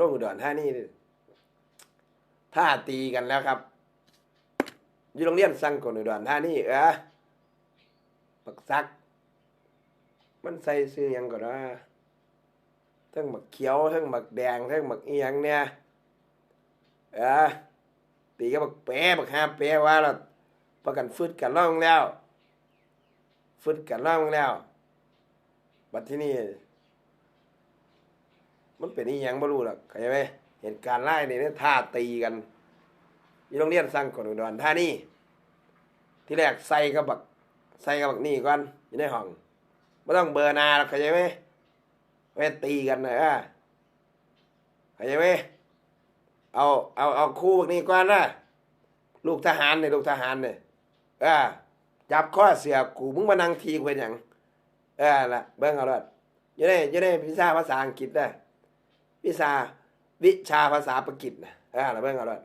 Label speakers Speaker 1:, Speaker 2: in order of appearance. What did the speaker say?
Speaker 1: ลงอุดรธานีนี่ท่าตีกันแล้วครับ อยู่โรงเรียนสั่งกลอุดรธานีเออปักซัก มันใส่ซื้อยังก่อนว่าทั้งบักเขียวทั้งบักแดงทั้งบักเอียงเนี่ยเออตีก็บักแปะบักห้าแปะว่าแล้วประกันฟึดกันล่องแล้วฟึดกันล่องแล้ว บัดที่นี่ มันเป็นอีหยังบ่รู้หรอกเข้าใจไหมเหตุการณ์ไล่นี่เนี่ยท่าตีกันอยู่โรงเรียนสร้างกลอุดรท่านี่ที่แรกใส่กับบักใส่กับบักนี่ก่อนอยู่ในห้องไม่ต้องเบอร์นาหรอกเข้าใจไหมไว้ตีกันนะเออเข้าใจไหมเอาเอาเอาคู่บักนี่ก่อนนะลูกทหารเนี่ยลูกทหารเนี่ยเออจับข้อเสียกูมึงมานั่งทีกูเป็นหยังเออละเบิ่งเอาเลยอยู่ในอยู่ในพิซซ่าภาษาอังกฤษได้ วิชาวิชาภาษาปกิจนะเออเราเพิ่งเอาด้วย